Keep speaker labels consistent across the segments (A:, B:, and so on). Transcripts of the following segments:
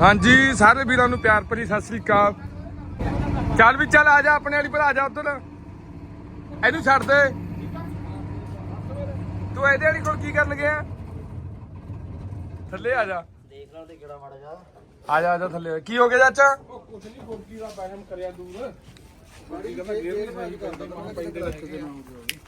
A: ਹਾਂਜੀ ਸਾਰੇ ਵੀਰਾਂ ਨੂੰ ਪਿਆਰ ਭਰੀ ਸਤਿ ਸ੍ਰੀ ਅਕਾਲ। ਚੱਲ ਵੀ ਚੱਲ ਆ ਜਾ ਆਪਣੇ ਵਾਲੀ ਪਰ ਆ ਜਾ ਉਧਰ। ਇਹਨੂੰ ਛੱਡ ਦੇ। ਤੂੰ ਇਹਦੇ ਵਾਲੀ ਕੋਲ ਕੀ ਕਰਨ ਗਿਆ? ਥੱਲੇ ਆ ਜਾ।
B: ਦੇਖ ਲਾਂ ਤੇ ਕਿਹੜਾ ਮਾੜਾ ਜਾ
A: ਆ ਜਾ ਆ ਜਾ ਥੱਲੇ। ਕੀ ਹੋ ਗਿਆ ਚਾਚਾ?
C: ਕੁਛ ਨਹੀਂ ਦਾ ਕਰਿਆ ਦੂਰ।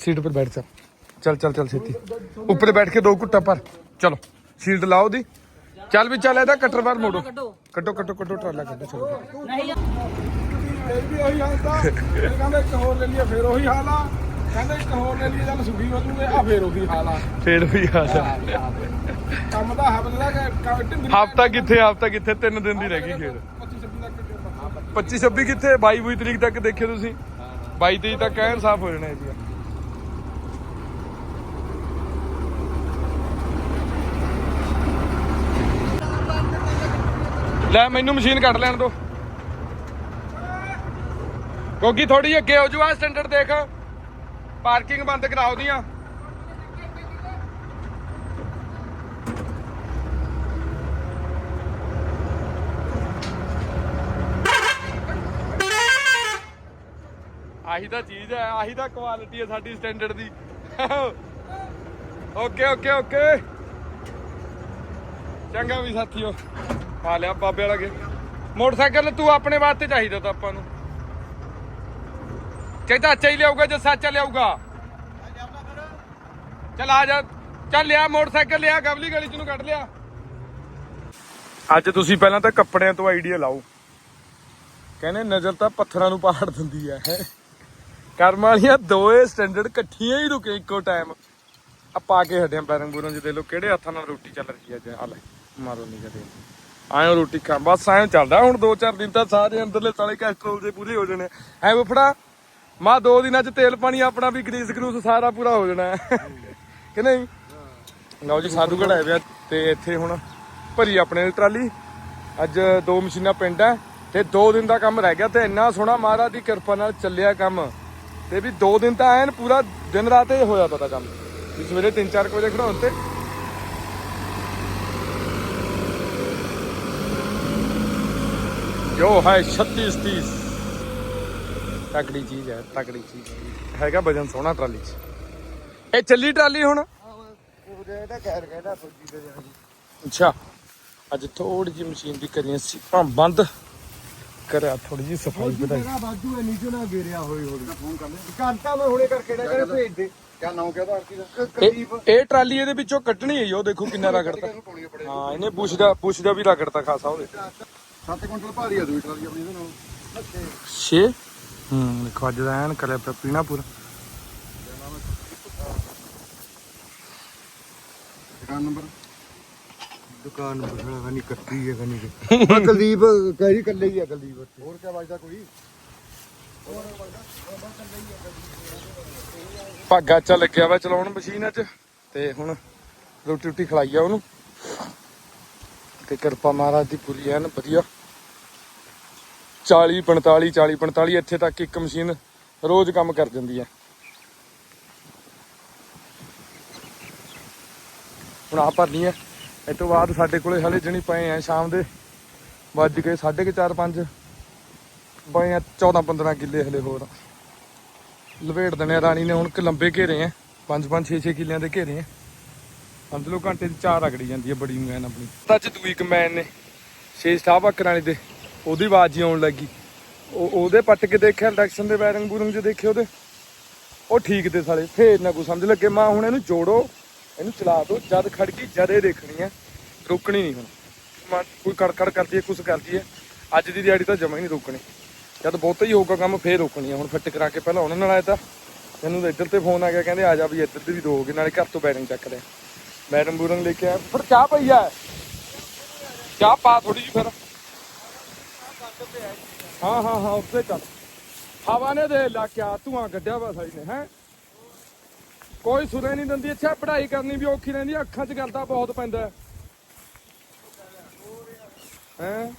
A: ਸੀਟ ਉੱਪਰ ਬੈਠ ਜਾ। ਚੱਲ ਚੱਲ ਚੱਲ ਛੇਤੀ। ਉੱਪਰ ਬੈਠ ਕੇ ਦੋ ਘੁੱਟਾ ਪਰ ਚਲੋ ਸੀਟ ਲਾਓ ਦੀ। ਚੱਲ ਵੀ ਚੱਲ ਇਹਦਾ ਕਟਰ ਬਾਰ ਮੋੜੋ। ਕੱਟੋ ਕੱਟੋ ਕੱਟੋ ਟਰਾਲਾ ਕੱਟੋ ਚਲੋ।
B: ਨਹੀਂ
C: ਇਹ ਵੀ ਉਹੀ ਹਾਲ ਤਾਂ ਕਹਿੰਦਾ ਇੱਕ ਹੋਰ ਲੈ ਲਈਏ ਫੇਰ ਉਹੀ ਹਾਲ ਆ। ਕਹਿੰਦਾ ਇੱਕ ਹੋਰ ਲੈ ਲਈਏ ਚੱਲ ਸੁਖੀ ਵਧੂਗੇ ਆ ਫੇਰ ਉਹੀ ਹਾਲ ਆ।
A: ਫੇਰ ਵੀ ਆ। ਜਾ
C: ਕੰਮ ਦਾ ਹਫਤਾ ਦਾ ਢਿੰਗਰੀ
A: ਹਫਤਾ ਕਿੱਥੇ ਹਫਤਾ ਕਿੱਥੇ? ਤਿੰਨ ਦਿਨ ਦੀ ਰਹਿ ਗਈ ਖੇਡ।
C: 25 26
A: 25
C: ਤੱਕ
A: 26 ਕਿੱਥੇ? 22 22 ਤਰੀਕ ਤੱਕ ਦੇਖਿਓ ਤੁਸੀਂ। 22 ਤਰੀਕ ਤੱਕ ਐਨ ਸਾਫ਼ ਹੋ ਜਾਣਾ ਇਹ ਜੀ ਲੈ ਮੈਨੂੰ ਮਸ਼ੀਨ ਕੱਢ ਲੈਣ ਦੋ। ਕਿਉਂਕਿ ਥੋੜੀ ਅੱਗੇ ਹੋ ਜੂ ਆ ਸਟੈਂਡਰਡ ਦੇਖ। ਪਾਰਕਿੰਗ ਬੰਦ ਕਰਾਓ ਦੀਆਂ ਆਹੀ ਤਾਂ ਚੀਜ਼ ਹੈ, ਆਹੀ ਤਾਂ ਕੁਆਲਿਟੀ ਹੈ ਸਾਡੀ ਸਟੈਂਡਰਡ ਦੀ। Okay okay okay. ਚੰਗਾ ਵੀ ਸਾਥੀਓ। ਪਾ ਲਿਆ ਬਾਬੇ ਵਾਲਾ ਕੇ ਮੋਟਰਸਾਈਕਲ ਤੂੰ ਆਪਣੇ ਵਾਸਤੇ ਚਾਹੀਦਾ ਤਾਂ ਆਪਾਂ ਨੂੰ। ਚਾਹੀਦਾ ਅੱਛਾ ਹੀ ਲਿਆਊਗਾ, ਜੇ ਸੱਚਾ ਲਿਆਊਗਾ। ਚੱਲ ਆ ਜਾ। ਚੱਲ ਲਿਆ ਮੋਟਰਸਾਈਕਲ, ਲਿਆ ਗਵਲੀ ਗਲੀ ਚ ਨੂੰ ਕੱਢ ਲਿਆ। ਅੱਜ ਤੁਸੀਂ ਪਹਿਲਾਂ ਤਾਂ ਕੱਪੜਿਆਂ ਤੋਂ ਆਈਡੀਆ ਲਾਓ। ਕਹਿੰਦੇ ਨਜ਼ਰ ਤਾਂ ਪੱਥਰਾਂ ਨੂੰ ਪਾੜ ਦਿੰਦੀ ਹੈ। ਕਰਮ ਵਾਲੀਆਂ ਦੋਏ ਸਟੈਂਡਰਡ ਇਕੱਠੀਆਂ ਹੀ ਰੁਕੇ ਇੱਕੋ ਟਾਈਮ ਆ ਪਾ ਕੇ ਹਟਿਆ ਪੈਰਾਂ ਬੂਰਾਂ ਚ ਦੇ ਲੋ ਕਿਹੜੇ ਹੱਥਾਂ ਨਾਲ ਰੋਟੀ ਚੱਲ ਰਹੀ ਹੈ ਅੱਜ। ਆ ਮਾਰੋ ਨਹੀਂ ਕਦੇ ਆਇਓ ਰੋਟੀ ਖਾ ਬਸ ਆਇਓ ਚੱਲਦਾ, ਹੁਣ 2-4 ਦਿਨ ਤਾਂ ਸਾਰੇ ਅੰਦਰਲੇ ਸਾਲੇ ਕੈਸਟਰੋਲ ਦੇ ਪੂਰੇ ਹੋ ਜਾਣੇ। ਐ ਫੜਾ ਮਾ ਦੋ ਦਿਨਾਂ ਚ ਤੇਲ ਪਾਣੀ ਆਪਣਾ ਵੀ ਗਰੀਸ ਗਰੂਸ ਸਾਰਾ ਪੂਰਾ ਹੋ ਜਾਣਾ। ਕਿ ਨਹੀਂ? ਲਓ ਜੀ ਸਾਧੂਗੜ ਆਏ ਵਿਆ ਤੇ ਇੱਥੇ ਹੁਣ ਭਰੀ ਆਪਣੇ ਟਰਾਲੀ। ਅੱਜ ਦੋ ਮਸ਼ੀਨਾਂ ਪਿੰਡ ਹੈ ਤੇ ਦੋ ਦਿਨ ਦਾ ਕੰਮ ਰਹਿ ਗਿਆ ਤੇ ਇੰਨਾ ਸੋਹਣਾ ਮਹਾਰਾਜ ਦੀ ਕਿਰਪਾ ਨਾਲ ਚੱਲਿਆ ਕੰਮ। ਤੇ ਵੀ ਦੋ ਦਿਨ ਤਾਂ ਐਨ ਪੂਰਾ ਦਿਨ ਰਾਤ ਹੀ ਹੋਇਆ ਪਤਾ ਕੰਮ। ਵੀ ਸਵੇਰੇ 3-4 ਵਜੇ ਖੜਾਉਣ ਤੇ ਜੋ ਹੈ 36 30 ਤਕੜੀ ਚੀਜ਼ ਹੈ ਤਕੜੀ ਚੀਜ਼। ਹੈਗਾ ਵਜਨ ਸੋਹਣਾ ਟਰਾਲੀ 'ਚ। ਇਹ ਚੱਲੀ ਟਰਾਲੀ ਹੁਣ? ਅੱਛਾ। ਅੱਜ ਥੋੜੀ ਜਿਹੀ ਮਸ਼ੀਨ ਦੀ ਕਰੀਆਂ ਸੀ ਬੰਦ। ਕਰਿਆ ਥੋੜੀ ਜਿਹੀ ਸਫ਼ਾਈ ਵਧਾਈ।
B: ਜਗ੍ਹਾ ਬਾਜੂ ਹੈ ਨੀਚੇ ਨਾ ਗਿਰਿਆ ਹੋਈ ਹੋਈ ਫੋਨ ਕਰ ਲੈ ਕਰਤਾ ਮੈਂ ਹੁਣੇ ਕਰਕੇ ਨਾ ਕਹਿੰਦਾ ਭੇਜ ਦੇ। ਕਿਆ ਨਾਮ ਕਹਦਾ ਆਰਤੀ ਦਾ ਕਦੀਪ
A: ਇਹ ਟਰਾਲੀ ਇਹਦੇ ਵਿੱਚੋਂ ਕੱਢਣੀ ਹੈ ਜੀ, ਉਹ ਦੇਖੋ ਕਿੰਨਾ ਰਗੜਤਾ ਹਾਂ ਇਹਨੇ ਬੁਸ਼ ਦਾ ਬੁਸ਼ ਦਾ ਵੀ ਰਗੜਤਾ ਖਾਸਾ ਉਹਦੇ
B: 7 ਕੁਇੰਟਲ ਭਾਰੀ ਆ ਦੂਈ ਟਰਾਲੀ ਆਪਣੀ ਇਹਦੇ ਨਾਲ।
A: 6 ਹੂੰ ਦੇਖੋ ਅੱਜ ਦਾ ਐਨ ਕਰਿਆ ਪਿਆ ਪੀਣਾ ਪੂਰਾ
B: ਦੁਕਾਨ ਨੰਬਰ? ਦੁਕਾਨ ਨੰਬਰ ਕਨੀ ਕੱਟੀ ਹੈ ਕਨੀ ਕੁਲਦੀਪ ਕਹੀ ਕੱਲੇ ਹੀ ਆ ਕੁਲਦੀਪ ਹੋਰ ਕਿਆ ਵੱਜਦਾ ਕੋਈ?
A: ਭਾਗਾ ਚਾ ਲੱਗਿਆ ਵਾ ਚਲਾਉਣ ਮਸ਼ੀਨ ਅੱਜ। ਤੇ ਹੁਣ ਰੋਟੀ ਰੋਟੀ ਖਲਾਈ ਆ ਉਹਨੂੰ। ਤੇ ਕਿਰਪਾ ਮਹਾਰਾਜ ਦੀ ਪੂਰੀ ਐਨ, ਵਧੀਆ। 40 45 40 45 ਇੱਥੇ ਤੱਕ ਇੱਕ ਮਸ਼ੀਨ ਰੋਜ਼ ਕੰਮ ਕਰ ਦਿੰਦੀ ਹੈ ਹੁਣ ਆ ਭਰਨੀ ਹੈ ਇਹ ਤੋਂ ਬਾਅਦ ਸਾਡੇ ਕੋਲੇ ਹਲੇ ਜਣੀ ਪਏ ਆ ਸ਼ਾਮ ਦੇ। ਵੱਜ ਗਏ 4:30 5 ਪਏ ਆ 14 15 ਕਿੱਲੇ ਹਲੇ ਹੋਰ। ਲਵੇੜ ਦਣੇ ਰਾਣੀ ਨੇ ਹੁਣ ਕਿ ਲੰਬੇ ਘੇਰੇ ਆ 5 5 6 6 ਕਿੱਲਿਆਂ ਦੇ ਘੇਰੇ ਆ ਸਮਝ ਲਓ, ਘੰਟੇ ਦੀ ਚਾਰ ਰਗੜੀ ਜਾਂਦੀ ਹੈ ਬੜੀ ਮੈਨ ਆਪਣੀ। ਅੱਜ ਚ ਦੂਈ ਕਮੈਨ ਨੇ ਛੇ ਸਟਾਫ ਅੱਕਰਾਣੀ ਦੇ, ਉਹਦੀ ਆਵਾਜ਼ ਹੀ ਆਉਣ ਲੱਗੀ। ਉਹ, ਉਹਦੇ ਪੱਟ ਕੇ ਦੇਖਿਆ ਇੰਡਕਸ਼ਨ ਦੇ ਵਾਇਰਿੰਗ ਬੂਰਿੰਗ ਚ ਦੇਖੇ ਉਹਦੇ। ਉਹ ਠੀਕ ਤੇ ਸਾਲੇ, ਫੇਰ ਨਾ ਕੋਈ ਸਮਝ ਲੱਗੇ, ਮਾਂ ਹੁਣ ਇਹਨੂੰ ਜੋੜੋ, ਇਹਨੂੰ ਚਲਾ ਦਿਓ ਜਦ ਖੜ ਗਈ ਇਹ ਦੇਖਣੀ ਹੈ, ਰੁਕਣੀ ਨਹੀਂ ਹੁਣ। ਮਾਂ, ਕੋਈ ਕੜਕੜ ਕਰਦੀ ਹੈ, ਕੁਛ ਕਰਦੀ ਹੈ, ਅੱਜ ਦੀ ਦਿਹਾੜੀ ਤਾਂ ਜਮਾ ਹੀ ਨਹੀਂ ਰੁਕਣੀ। ਜਦ ਬਹੁਤਾ ਹੀ ਹੋਊਗਾ ਕੰਮ, ਫੇਰ ਰੋਕਣੀ ਹੈ, ਹੁਣ ਫਿੱਟ ਕਰਾ ਕੇ ਪਹਿਲਾਂ ਉਹਨਾਂ ਨਾਲ ਆਇਆ ਤਾਂ। ਮੈਨੂੰ ਇੱਧਰ ਤੇ ਫੋਨ ਆ ਗਿਆ, ਕਹਿੰਦੇ ਆ ਜਾ ਵੀ ਇੱਧਰ ਤੇ ਵੀ ਦੋ ਨਾਲੇ ਘਰ ਤੋਂ ਬੈਰਿੰਗ ਚੱਕਦੇ ਬੈਰਮ ਬੂਰੰਗ ਲੈ ਕੇ ਆਇਆ। ਫਿਰ ਚਾਹ ਪਈ ਆ। ਚਾਹ ਪਾ ਥੋੜੀ ਜਿਹੀ ਫਿਰ। ਹਾਂ ਹਾਂ ਹਾਂ ਉੱਤੇ ਚੱਲ। ਹਵਾ ਨੇ ਦੇ ਲਾ ਕਿਆ ਧੂਆਂ ਕੱਢਿਆ ਵਾ ਸਾਈ ਨੇ, ਹੈ। ਕੋਈ ਸੁਣੇ ਨਹੀਂ ਦਿੰਦੀ ਅੱਛਾ ਪੜ੍ਹਾਈ ਕਰਨੀ ਵੀ ਔਖੀ ਰਹਿੰਦੀ ਅੱਖਾਂ 'ਚ ਗਲਦਾ ਬਹੁਤ ਪੈਂਦਾ। ਹੈ।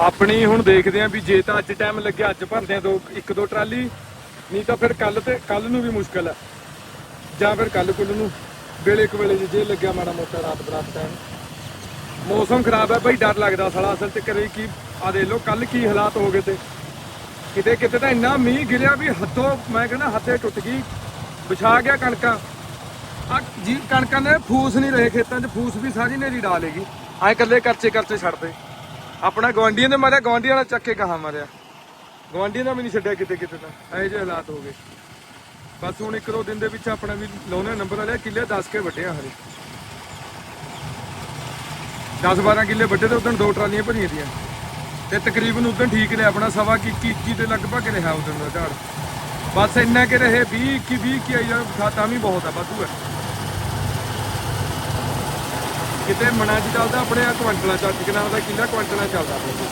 A: ਆਪਣੀ ਹੁਣ ਦੇਖਦੇ ਆਂ ਵੀ ਜੇ ਤਾਂ ਅੱਜ ਟਾਈਮ ਲੱਗਿਆ, ਅੱਜ ਭਰਦੇ ਆ ਦੋ, ਇੱਕ ਦੋ ਟਰਾਲੀ। ਨਹੀਂ ਤਾਂ ਫਿਰ ਕੱਲ ਤੇ ਕੱਲ ਨੂੰ ਵੀ ਮੁਸ਼ਕਲ ਹੈ। ਜਾਂ ਫਿਰ ਕੱਲ ਕੁੱਲ ਨੂੰ ਵੇਲੇ ਕੁ ਵੇਲੇ ਜੇ ਲੱਗਿਆ ਮਾੜਾ ਮੋਟਾ ਰਾਤ ਬਰਾਤ ਟਾਈਮ ਮੌਸਮ ਖਰਾਬ ਹੈ ਭਾਈ ਡਰ ਲੱਗਦਾ ਸਾਲਾ ਅਸਲ ਤੇ ਕਰੇ ਕੀ ਆ ਦੇਖ ਲੋ ਕੱਲ ਕੀ ਹਾਲਾਤ ਹੋ ਗਏ ਤੇ। ਕਿਤੇ ਕਿਤੇ ਤਾਂ ਇੰਨਾ ਮੀਂਹ ਗਿਰਿਆ ਵੀ ਹੱਥੋਂ ਮੈਂ ਕਹਿੰਦਾ ਹੱਥੇ ਟੁੱਟ ਗਈ, ਵਿਛਾ ਗਿਆ ਕਣਕਾਂ। ਆ ਜੀ, ਕਣਕਾਂ ਨੇ ਫੂਸ ਨਹੀਂ ਰਹੇ ਖੇਤਾਂ 'ਚ, ਫੂਸ ਵੀ ਸਾਰੀ ਨੇਰੀ ਡਾਲੇਗੀ ਐ ਇਕੱਲੇ ਕਰਚੇ ਕਰਚੇ ਛੱਡਦੇ। ਆਪਣਾ ਗਵਾਂਡੀਆਂ ਦੇ ਮਾਰਿਆ ਗਵਾਂਡੀਆਂ ਨਾਲ ਚੱਕ ਕੇ ਕਹਾ ਮਾਰਿਆ। ਗਵਾਂਡੀਆਂ ਦਾ ਵੀ ਨਹੀਂ ਛੱਡਿਆ ਕਿਤੇ ਕਿਤੇ ਤਾਂ। ਇਹੋ ਜਿਹੇ ਹਾਲਾਤ ਹੋ ਗਏ। ਬਸ ਹੁਣ ਇੱਕ ਦੋ ਦਿਨ ਦੇ ਵਿੱਚ ਆਪਣਾ ਵੀ ਲਾਉਣੇ ਨੰਬਰ ਵਾਲਿਆ ਕਿੱਲੇ 10 ਕੇ ਵੱਡੇ ਆ ਹਰੇ 10 12 ਕਿੱਲੇ ਵੱਡੇ ਤੇ ਉਦੋਂ ਦੋ ਟਰਾਲੀਆਂ ਭਰੀਆਂ ਦੀਆਂ। ਤੇ ਤਕਰੀਬਨ ਉਦੋਂ ਠੀਕ ਰਿਹਾ। ਆਪਣਾ ਸਵਾ 21 ਦੇ ਲਗਭਗ ਰਿਹਾ ਉਦੋਂ ਦਾ ਝਾੜ। ਬਸ ਇੰਨਾ ਕਿ ਰਹੇ 20 21 20 ਕੀ ਆਈ ਜਾ ਤਾਂ ਵੀ ਬਹੁਤ ਆ, ਵਾਧੂ ਹੈ ਕਿਤੇ ਮਣਾ ਚ ਚੱਲਦਾ ਆਪਣੇ ਆ, ਕੁਆਂਟਲਾਂ ਚ, ਅੱਜ ਕਿਨਾਂ ਦਾ ਕਿੱਲਾ ਕੁਆਂਟਲਾਂ ਚੱਲਦਾ ਆਪਣੇ ਕੋਲ।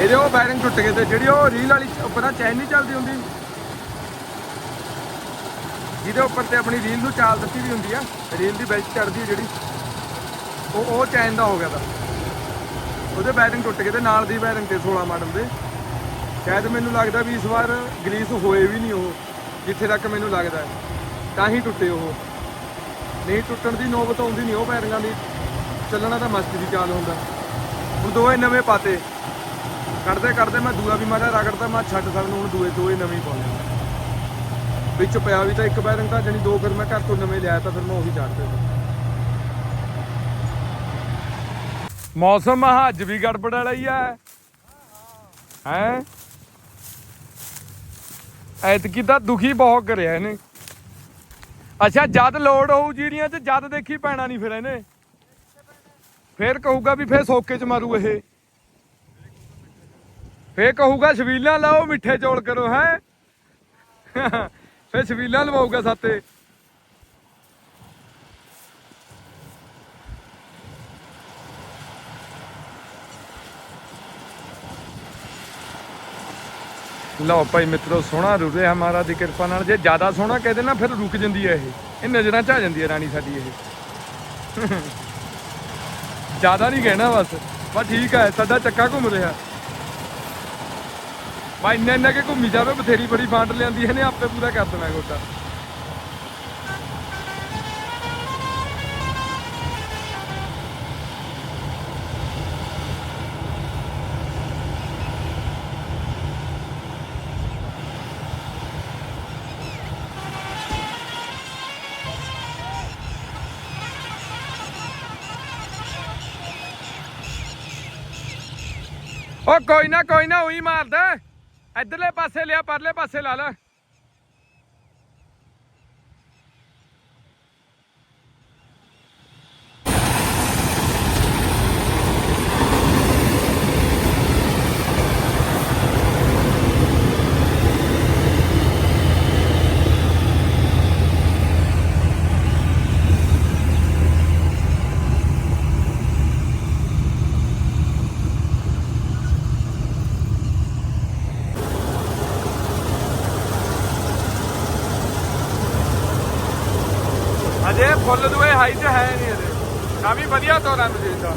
A: ਇਹਦੇ ਉਹ ਬੈਰਿੰਗ ਟੁੱਟ ਗਏ ਤੇ ਜਿਹੜੀ ਉਹ ਰੀਲ ਵਾਲੀ ਉੱਪਰਾਂ ਚੈਨ ਨਹੀਂ ਚੱਲਦੀ ਹੁੰਦੀ। ਜਿਹਦੇ ਉੱਪਰ ਤੇ ਆਪਣੀ ਰੀਲ ਨੂੰ ਚਾਲ ਦਿੱਤੀ ਵੀ ਹੁੰਦੀ ਆ ਰੀਲ ਦੀ ਬੈਲਟ ਚੜਦੀ ਹੈ ਜਿਹੜੀ, ਉਹ ਉਹ ਚੈਨ ਦਾ ਹੋ ਗਿਆ ਤਾਂ। ਉਹਦੇ ਬੈਰਿੰਗ ਟੁੱਟ ਗਏ ਤੇ ਨਾਲ ਦੀ ਬੈਰਿੰਗ ਤੇ 16 ਮਾਡਲ ਦੇ। ਸ਼ਾਇਦ ਮੈਨੂੰ ਲੱਗਦਾ ਵੀ ਇਸ ਵਾਰ ਗਰੀਸ ਹੋਏ ਵੀ ਨਹੀਂ ਉਹ, ਜਿੱਥੇ ਤੱਕ ਮੈਨੂੰ ਲੱਗਦਾ। ਤਾਂ ਹੀ ਟੁੱਟੇ ਉਹ। ਨਹੀਂ ਟੁੱਟਣ ਦੀ ਨੌਬਤ ਆਉਂਦੀ ਨਹੀਂ ਉਹ ਬੈਰਿੰਗਾਂ ਦੀ। ਚੱਲਣਾ ਤਾਂ ਮਸਤੀ ਦੀ ਚਾਲ ਹੁੰਦਾ। ਹੁਣ ਦੋਵੇਂ ਨਵੇਂ ਪਾਤੇ। ਕੱਢਦੇ ਕੱਢਦੇ ਮੈਂ ਦੂਆ ਵੀ ਮਾਰਿਆ ਰਗੜਦਾ ਮੈਂ ਛੱਡ ਸਕਦਾ, ਹੁਣ ਦੂਏ ਦੋਏ ਨਵੇਂ ਹੀ ਪਾਉਣੇ ਵਿੱਚ ਪਿਆ ਵੀ ਤਾਂ ਇੱਕ ਬੈਰਿੰਗ ਤਾਂ ਜਣੀ ਦੋ ਫਿਰ ਮੈਂ ਘਰ ਤੋਂ ਨਵੇਂ ਲਿਆ ਤਾਂ ਫਿਰ ਮੈਂ ਉਹੀ ਛੱਡਦੇ ਮੌਸਮ ਅੱਜ ਵੀ ਗੜਬੜ ਵਾਲਾ ਹੀ ਆ। ਹੈ? ਐਤਕੀ ਤਾਂ ਦੁਖੀ ਬਹੁਤ ਕਰਿਆ ਇਹਨੇ। ਅੱਛਾ, ਜਦ ਲੋਡ ਹੋਊ ਜੀਰੀਆਂ 'ਚ, ਜਦ ਦੇਖੀ ਪੈਣਾ ਨਹੀਂ ਫਿਰ ਇਹਨੇ। ਫੇਰ ਕਹੂਗਾ ਵੀ ਫੇਰ ਸੋਕੇ 'ਚ ਮਾਰੂ ਇਹ। ਫੇਰ ਕਹੂਗਾ ਛਬੀਲਾਂ ਲਾਓ, ਮਿੱਠੇ ਚੌਲ ਕਰੋ, ਹੈ? ਫੇਰ ਛਬੀਲਾਂ ਲਵਾਊਗਾ ਸਾਤੇ ਲਓ ਭਾਈ ਮਿੱਤਰੋ, ਸੋਹਣਾ ਰੁਰੇ ਹਮਾਰਾ ਦੀ ਕਿਰਪਾ ਨਾਲ। ਜੇ ਜ਼ਿਆਦਾ ਸੋਹਣਾ ਕਹਦੇ ਨਾ ਫਿਰ ਰੁਕ ਜਾਂਦੀ ਹੈ ਇਹ। ਇਹ ਨਜ਼ਰਾਂ 'ਚ ਆ ਜਾਂਦੀ ਹੈ ਰਾਣੀ ਸਾਡੀ ਇਹ। ਜ਼ਿਆਦਾ ਨਹੀਂ ਕਹਿਣਾ ਬਸ। ਬਸ ਠੀਕ ਹੈ ਸਾਡਾ ਚੱਕਾ ਘੁੰਮ ਰਿਹਾ। ਬਾ ਇੰਨਾ ਇੰਨਾ ਕਿ ਘੁੰਮੀ ਜਾਵੇ, ਬਥੇਰੀ ਬੜੀ ਫਾਂਟ ਲਿਆਂਦੀ ਇਹਨੇ, ਆਪੇ ਪੂਰਾ ਕਰ ਦੇਣਾ ਗੋਟਾ ਓ, ਕੋਈ ਨਾ ਕੋਈ ਨਾ, ਉਹੀ ਮਾਰਦਾ। ਇਧਰਲੇ ਪਾਸੇ ਲਿਆ ਪਰਲੇ ਪਾਸੇ ਲਾ ਲੈ। ਅਜੇ ਫੁੱਲ ਦੂਏ ਹਾਈ ਤੇ ਹੈ ਨਹੀਂ ਇਹਦੇ। ਕਾਫੀ ਵਧੀਆ ਤੋਰਾ ਮਜੀਦ ਦਾ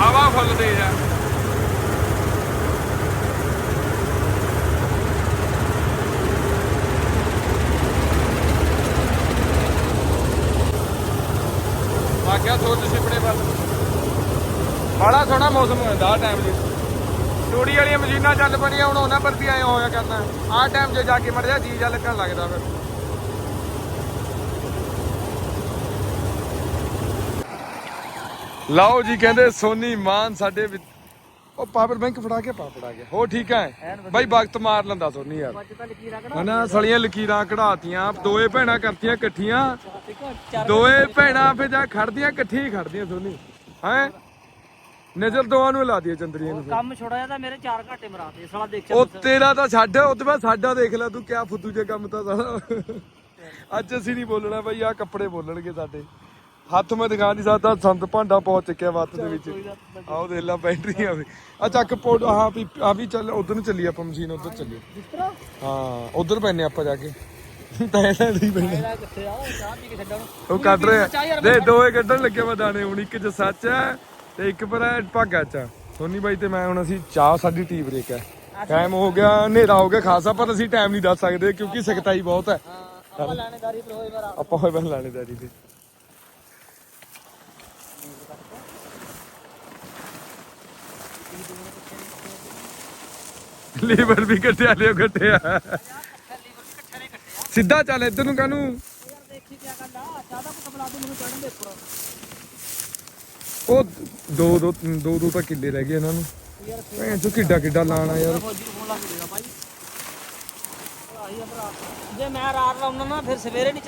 A: ਹਵਾ ਫੁੱਲ ਦੇ ਜਾ ਵਾਕਿਆ ਵੱਲ। ਬੜਾ ਸੋਹਣਾ ਮੌਸਮ ਹੁੰਦਾ ਆ ਟਾਈਮ ਜੀ ਤੂੜੀ ਵਾਲੀਆਂ ਮਸ਼ੀਨਾਂ ਚੱਲ ਪਣੀਆਂ ਹੁਣ ਉਹਨਾਂ ਪਰ ਵੀ ਐ ਹੋਇਆ ਕਰਨਾ। ਆਹ ਟਾਈਮ ਜੇ ਜਾ ਕੇ ਮੜ ਜਾ ਜੀ ਜਾ ਲੱਗਣ ਲੱਗਦਾ ਫਿਰ। ਲਓ ਜੀ, ਕਹਿੰਦੇ ਸੋਨੀ ਮਾਨ ਸਾਡੇ ਵਿੱਚ ਉਹ ਪਾਵਰ ਬੈਂਕ ਫੜਾ ਕੇ ਪਾ ਫੜਾ ਗਿਆ। ਹੋ ਠੀਕ ਹੈ ਬਾਈ ਵਕਤ ਮਾਰ ਲੈਂਦਾ ਸੋਨੀ ਯਾਰ। ਹਨਾ ਸਲੀਆਂ ਲਕੀਰਾਂ ਕਢਾਤੀਆਂ ਦੋਏ ਭੈਣਾਂ ਕਰਤੀਆਂ ਇਕੱਠੀਆਂ। ਦੋਏ ਭੈਣਾਂ ਫੇ ਜਾ ਖੜਦੀਆਂ ਇਕੱਠੀਆਂ ਹੀ ਖੜਦੀਆਂ ਸੋਨੀ। ਹੈ? ਨਜ਼ਰ ਦੋਵਾਂ ਨੂੰ ਲਾ ਦਿਆ ਚੰਦਰੀਆਂ ਨੂੰ।
D: ਕੰਮ ਛੋੜਾ ਜਿਹਾ ਤਾਂ ਮੇਰੇ 4 ਘੰਟੇ ਮਰਾਤੇ ਸਾਲਾ ਦੇਖ
A: ਉਹ ਤੇਰਾ ਤਾਂ ਛੱਡ ਉਹ ਤੋਂ ਬਾਅਦ ਸਾਡਾ ਦੇਖ ਲੈ ਤੂੰ ਕਿਆ ਫੁੱਦੂ ਜੇ ਕੰਮ ਤਾਂ ਸਾਲਾ। ਅੱਜ ਅਸੀਂ ਨਹੀਂ ਬੋਲਣਾ ਬਈ ਆ ਕੱਪੜੇ ਬੋਲਣਗੇ ਸਾਡੇ। ਹੱਥ ਮੈਂ ਦਿਖਾ ਨਹੀਂ ਸਕਦਾ ਸੰਤ ਭਾਂਡਾ ਪਹੁੰਚ ਚੁੱਕਿਆ ਵੱਤ ਦੇ ਵਿੱਚ। ਆਓ ਦੇਖ ਲਾ ਬੈਟਰੀ ਆ ਵੀ। ਆ ਚੱਕ ਪੋਡ ਹਾਂ ਵੀ ਆ ਵੀ ਚੱਲ ਉਧਰ ਨੂੰ ਚੱਲੀ ਆਪਾਂ ਮਸ਼ੀਨ ਉਧਰ ਚੱਲੀ ਹਾਂ ਉਧਰ ਪੈਨੇ ਆਪਾਂ ਜਾ ਕੇ। ਤਾਂ
D: ਇਹਦਾ ਕਿੱਥੇ ਆ? ਉਹ
A: ਕੱਢ ਰਿਹਾ। ਦੇ ਦੋਏ ਕੱਢਣ ਲੱਗੇ ਮੈਂ ਦਾਣੇ ਹੁਣ ਇੱਕ ਚ ਸੱਚ ਹੈ ਤੇ ਇੱਕ ਪਰ ਭਾਗਾ ਚ ਸੋਨੀ ਬਾਈ ਤੇ ਮੈਂ ਹੁਣ ਅਸੀਂ ਚਾਹ ਸਾਡੀ ਟੀ ਬ੍ਰੇਕ ਹੈ। ਟਾਈਮ ਹੋ ਗਿਆ ਹਨੇਰਾ ਹੋ ਗਿਆ ਖਾਸਾ ਪਰ ਅਸੀਂ ਟਾਈਮ ਨਹੀਂ ਦੱਸ ਸਕਦੇ ਕਿਉਂਕਿ ਸਖਤਾਈ ਬਹੁਤ ਹੈ।
D: ਆਪਾਂ ਲੈਣੇਦਾਰੀ ਪਰ ਹੋਏ ਵਾਰ
A: ਆਪਾਂ ਹੋਏ ਬਣ ਲਾਣੇਦਾਰੀ ਤੇ। ਲੀਵਰ ਵੀ ਕੱਟਿਆ ਲਿਓ ਕੱਟਿਆ ਸਿੱਧਾ ਚੱਲ ਇੱਧਰ ਨੂੰ ਕਾਨੂੰ। ਉਹ ਦੋ ਦੋ ਦੋ ਦੋ ਤਾਂ ਕਿੱਲੇ ਰਹਿ ਗਏ ਇਹਨਾਂ ਨੂੰ। ਭੈਣ ਚੋ ਕਿੱਡਾ ਕਿੱਡਾ ਲਾਣਾ ਯਾਰ।
D: ਜੇ ਮੈਂ ਰਾਤ ਲਾਉਣਾ ਨਾ, ਫਿਰ ਸਵੇਰੇ ਨਹੀਂ